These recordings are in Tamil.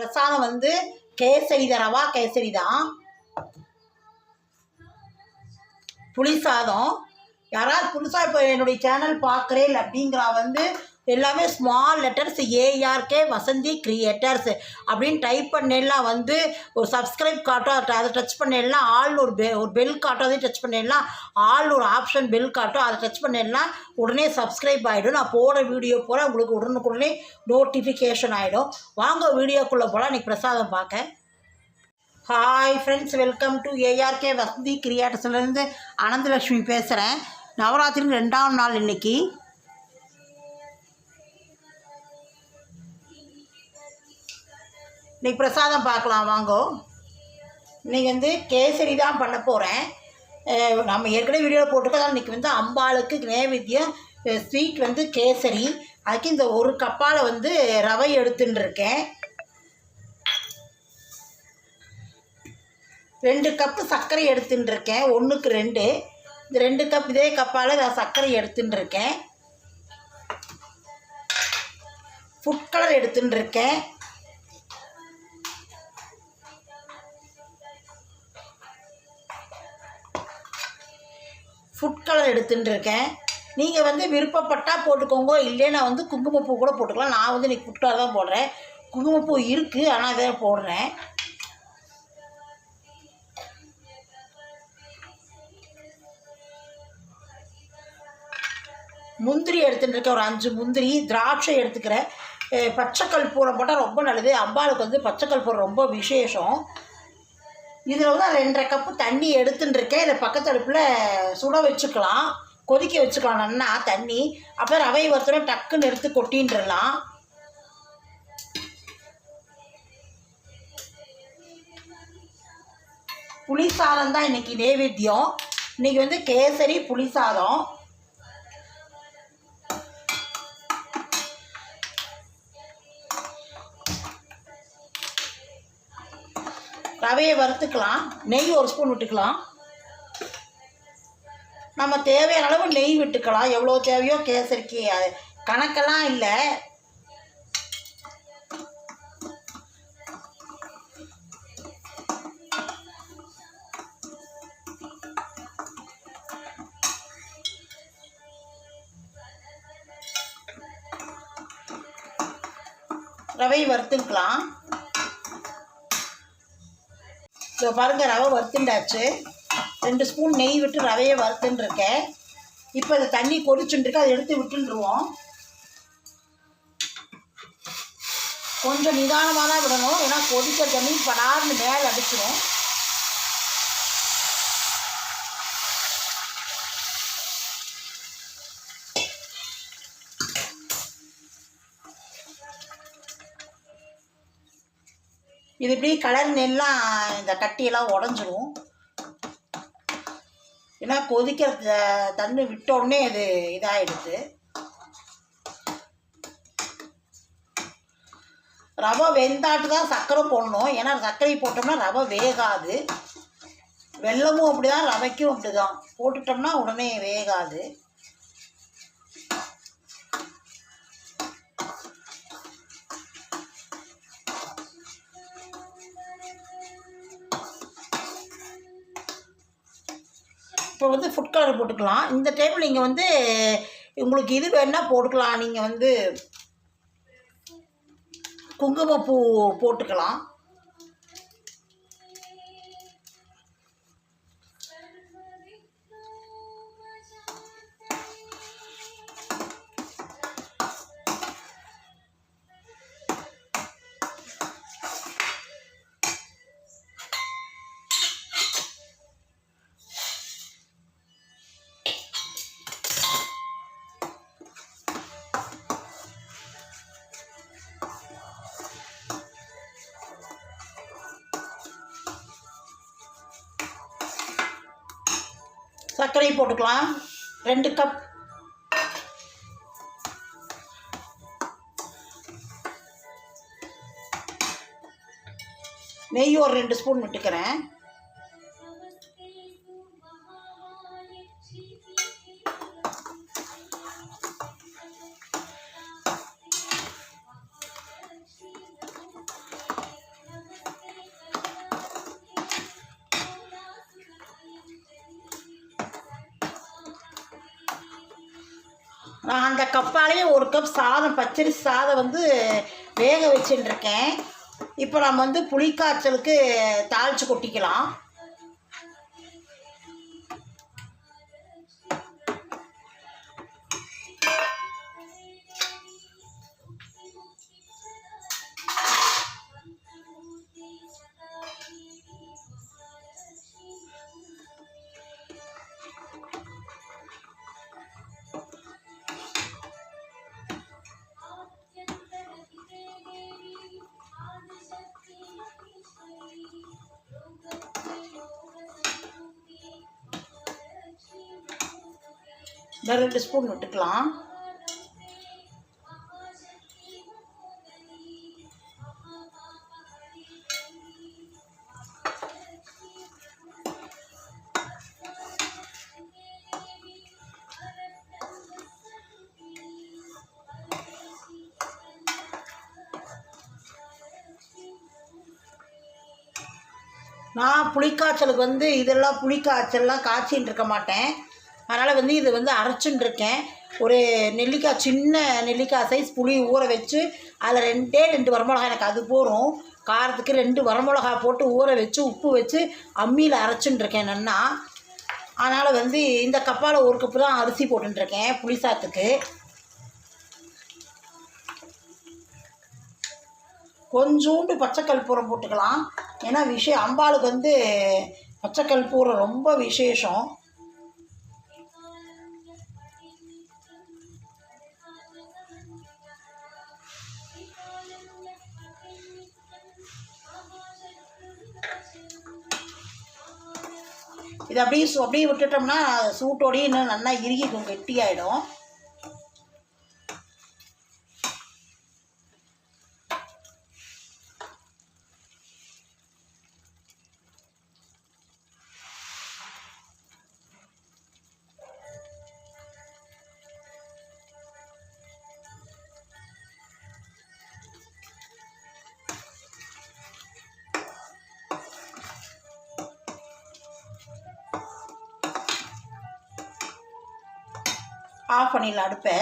பிரசாதம் வந்து கேசரி தான் ரவா கேசரி தான் புளி சாதம். யாராவது புதுசாக இப்போ என்னுடைய சேனல் பார்க்குறேன் அப்படிங்கிறா வந்து எல்லாமே small letters ARK Vasanthi creators அப்படின்னு டைப் பண்ணலாம் வந்து ஒரு சப்ஸ்கிரைப் காட்டும் அதை அதை டச் பண்ணிடலாம். ஆள் ஒரு பெ ஒரு பெல் காட்டும் அதையும் டச் பண்ணிடலாம். ஆள் ஒரு ஆப்ஷன் பெல் காட்டும் அதை டச் பண்ணிடலாம். உடனே சப்ஸ்கிரைப் ஆகிடும் நான் போகிற வீடியோ போகிற உங்களுக்கு உடனுக்குடனே நோட்டிஃபிகேஷன் ஆகிடும் வாங்க வீடியோக்குள்ளே போகலாம் இன்றைக்கி பிரசாதம் பார்க்க hi friends welcome to ARK Vasanthi கிரியேட்டர்ஸ்லேருந்து Ananthalakshmi பேசுகிறேன் நவராத்திரி ரெண்டாம் நாள் இன்றைக்கி இன்னைக்கு பிரசாதம் பார்க்கலாம் வாங்கோ. இன்னைக்கு வந்து கேசரி தான் பண்ண போகிறேன் நம்ம ஏற்கனவே வீடியோ போட்டிருக்கோம். இன்றைக்கி வந்து அம்பாளுக்கு நைவேத்தியம் ஸ்வீட் வந்து கேசரி. அதுக்கு இந்த ஒரு கப்பால் வந்து ரவை எடுத்துன்னு இருக்கேன் ரெண்டு கப்பு சர்க்கரை எடுத்துன்னு இருக்கேன் ஒன்றுக்கு ரெண்டு. இந்த ரெண்டு கப் இதே கப்பால் நான் சர்க்கரை எடுத்துன்னு இருக்கேன் ஃபுட் கலர் எடுத்துன்னு இருக்கேன் ஃபுட் கலர் எடுத்துன்னு இருக்கேன் நீங்கள் வந்து விருப்பப்பட்டால் போட்டுக்கோங்க. இல்லைன்னா வந்து குங்குமப்பூ கூட போட்டுக்கலாம். நான் வந்து இன்றைக்கி ஃபுட் கலர் தான் போடுறேன். குங்குமப்பூ இருக்குது ஆனால் இதை போடுறேன். முந்திரி எடுத்துகிட்டு இருக்கேன் ஒரு அஞ்சு முந்திரி திராட்சை எடுத்துக்கிறேன். பச்சைக்கல் பூரம் போட்டால் ரொம்ப நல்லது. அம்பாளுக்கு வந்து பச்சைக்கல் பூரம் ரொம்ப விசேஷம். இதில் வந்து ரெண்டரை கப்பு தண்ணி எடுத்துட்டுருக்கேன் இதை பக்கத்து அடுப்பில் சுட வச்சுக்கலாம். கொதிக்க வச்சுக்கலாம். நன்னா தண்ணி. அப்புறம் ரவை ஒருத்தரும் டக்குன்னு எடுத்து கொட்டின்றலாம். புளி சாதம் தான் இன்னைக்கு நைவேத்தியம். இன்னைக்கு வந்து கேசரி புளி ரவையை வறுத்துக்கலாம் நெய் ஒரு ஸ்பூன் விட்டுக்கலாம். நம்ம தேவையான அளவு நெய் விட்டுக்கலாம். எவ்வளோ தேவையோ கேசரிக்கு கணக்கெல்லாம் இல்லை. ரவை வறுத்துக்கலாம். இப்போ பாருங்கள் ரவை வறுத்துண்டாச்சு. ரெண்டு ஸ்பூன் நெய் விட்டு ரவையை வறுத்துட்டுருக்கேன் இப்போ இந்த தண்ணி கொதிச்சுட்டுருக்கு அதை எடுத்து விட்டுருவோம் கொஞ்சம் நிதானமாக தான் விடணும். ஏன்னா கொதிக்கிற தண்ணி படார்னு மேலே அடிச்சிடும் இது இப்படி கலர் நெல்லாம் இந்த கட்டியெல்லாம் உடஞ்சிரும். ஏன்னா கொதிக்கிற த- தண்ணி விட்டோடனே அது இதாகிடுது ரவை வெந்தாட்டு தான் சர்க்கரை போடணும். ஏன்னா சர்க்கரை போட்டோம்னா ரவை வேகாது. வெல்லமும் அப்படி தான் ரவைக்கும் அப்படி தான் போட்டுட்டோம்னா உடனே வேகாது. இப்போ வந்து ஃபுட் கலர் போட்டுக்கலாம். இந்த டைமில் நீங்கள் வந்து உங்களுக்கு இது வேணால் போட்டுக்கலாம். நீங்கள் வந்து குங்குமப்பூ போட்டுக்கலாம். சர்க்கரையும் போட்டுக்கலாம். ரெண்டு கப் நெய் ஒரு ரெண்டு ஸ்பூன் விட்டுக்கிறேன். நான் அந்த கப்பாலேயே ஒரு கப் சாதம் பச்சரிசி சாதம் வந்து வேக வச்சுட்டுருக்கேன் இப்போ நம்ம வந்து புளிக்காய்ச்சலுக்கு தாளித்து கொட்டிக்கலாம். இந்த ரெண்டு ஸ்பூன் விட்டுக்கலாம். நான் புளிக்காய்ச்சலுக்கு வந்து இதெல்லாம் புளிக்காய்ச்சல்லாம் காய்ச்சின்னு இருக்க மாட்டேன். அதனால் வந்து இது வந்து அரைச்சுன்னு இருக்கேன் ஒரு நெல்லிக்காய் சின்ன நெல்லிக்காய் சைஸ் புளி ஊற வச்சு அதில் ரெண்டே ரெண்டு வரமிளகா எனக்கு அது போகும் காரத்துக்கு ரெண்டு வரமிளகா போட்டு ஊற வச்சு உப்பு வச்சு அம்மியில் அரைச்சுன்னு இருக்கேன் நன்னா அதனால் வந்து இந்த கப்பால் ஒரு கப்பு தான் அரிசி போட்டுருக்கேன் புளி சாத்துக்கு. கொஞ்சோண்டு பச்சை கற்பூரம் போட்டுக்கலாம். ஏன்னா விஷயம் அம்பாளுக்கு வந்து பச்சை கற்பூரம் ரொம்ப விசேஷம். அப்படியே அப்படியே விட்டுட்டோம்னா சூட்டோடையே இன்னும் நல்லா இறுகிக்கும் கெட்டியாயிடும். ஆஃப் பண்ணிடலாம் அடுப்பை.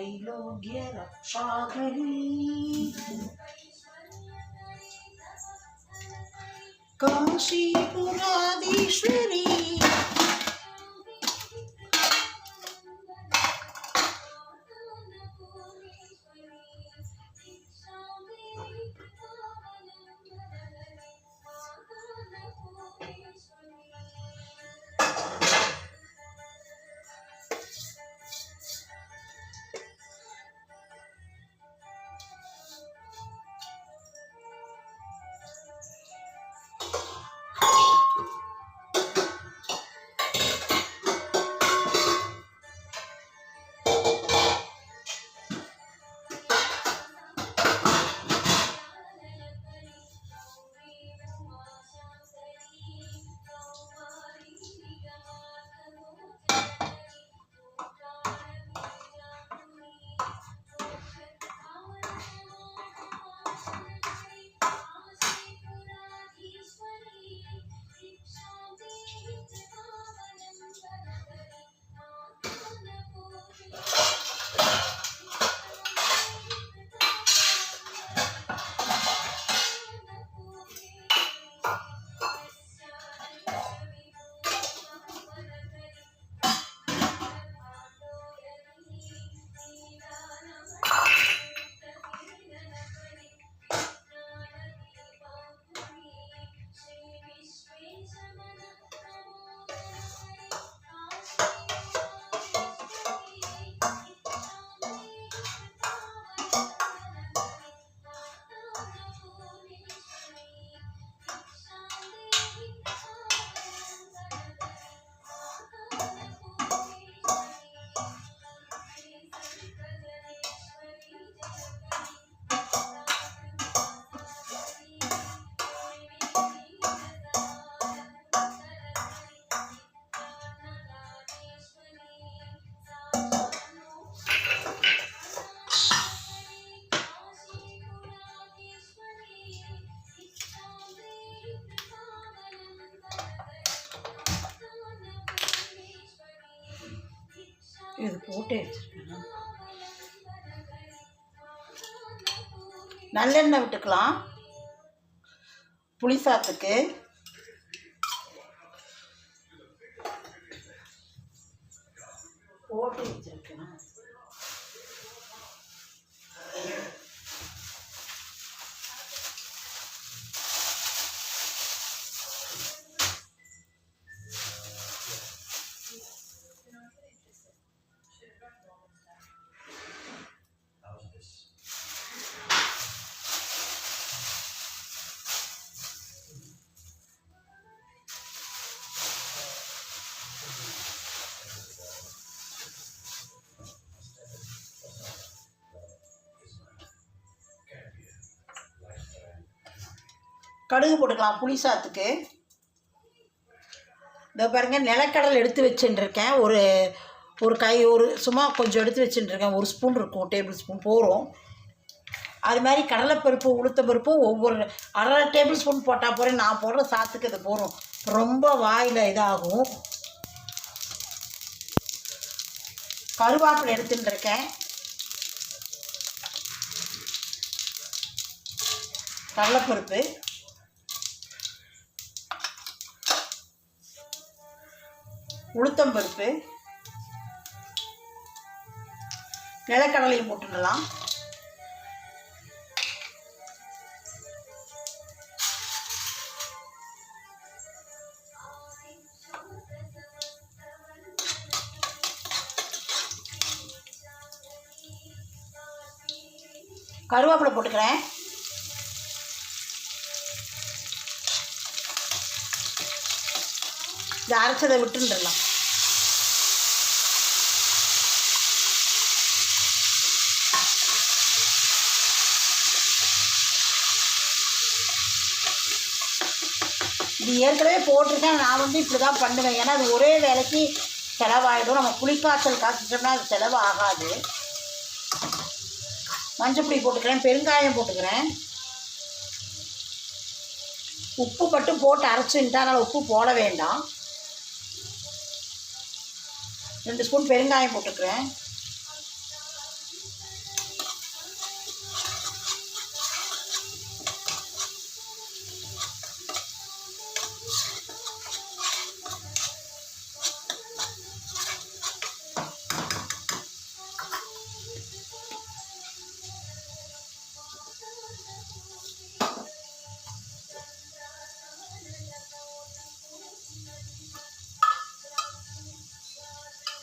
त्रैलोक्य रक्षाकरी काशीपुराधीश्वरी இது போட்டே வச்சுருக்கேன். நல்லெண்ணெய் விட்டுக்கலாம். புளி சாத்துக்கு போட்டு வச்சிருக்கேன். கடுகு போட்டுக்கலாம் புளி சாத்துக்கு. இதோ பாருங்க நிலக்கடலை எடுத்து வச்சுட்டுருக்கேன். ஒரு ஒரு கை ஒரு சும்மா கொஞ்சம் எடுத்து வச்சுட்டுருக்கேன். ஒரு ஸ்பூன் இருக்கும் டேபிள் ஸ்பூன் போகிறோம் அது மாதிரி கடலைப்பருப்பு உளுத்த பருப்பு ஒவ்வொரு அரை டேபிள் ஸ்பூன் போட்டால் போகிறேன் நான் போடுற சாத்துக்கு இது போகிறோம் ரொம்ப வாயில் இதாகும். கருவேப்பிலை எடுத்துட்டு இருக்கேன் கடலைப்பருப்பு. உளுத்தம்பருப்பு நிலக்கடலையும் போட்டுடலாம் கருவேப்பிலை போட்டுக்கிறேன். இதை அரைச்சதை விட்டுருலாம் இது ஏற்கனவே போட்டிருக்கேன். நான் வந்து இப்படி தான் பண்ணுவேன். ஏன்னா அது ஒரே வேலைக்கு செலவாயிடும். நம்ம புளிக்காய்ச்சல் காய்ச்சிட்டோம்னா அது செலவு ஆகாது மஞ்சப்பொடி போட்டுக்கிறேன். பெருங்காயம் போட்டுக்கிறேன். உப்பு மட்டும் போட்டு அரைச்சுட்டா அதனால் உப்பு போட வேண்டாம். ரெண்டு ஸ்பூன் பெருங்காயம் போட்டுக்கிறேன்.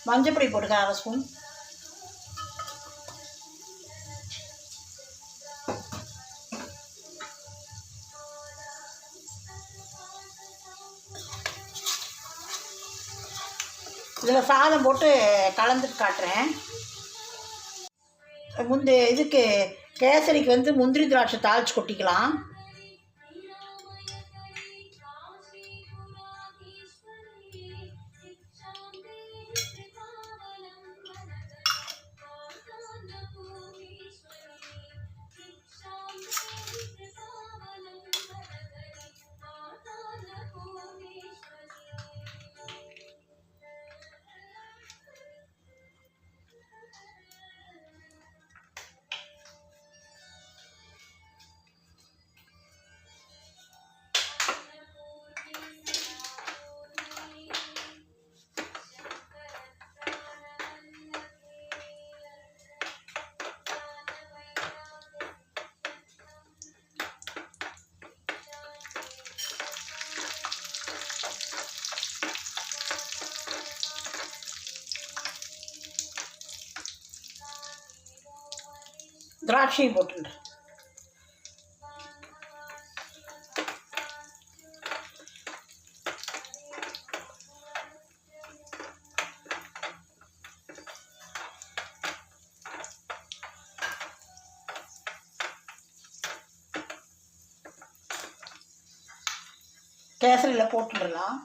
மஞ்சப்பொடி போட்டுக்க அரை ஸ்பூன். இதில் சாதம் போட்டு கலந்துட்டு காட்டுறேன். முந்தி இதுக்கு கேசரிக்கு வந்து முந்திரி திராட்சை தாளிச்சு கொட்டிக்கலாம். திராட்சையும் போட்டுடுறேன் கேசரியில் போட்டுடலாம்.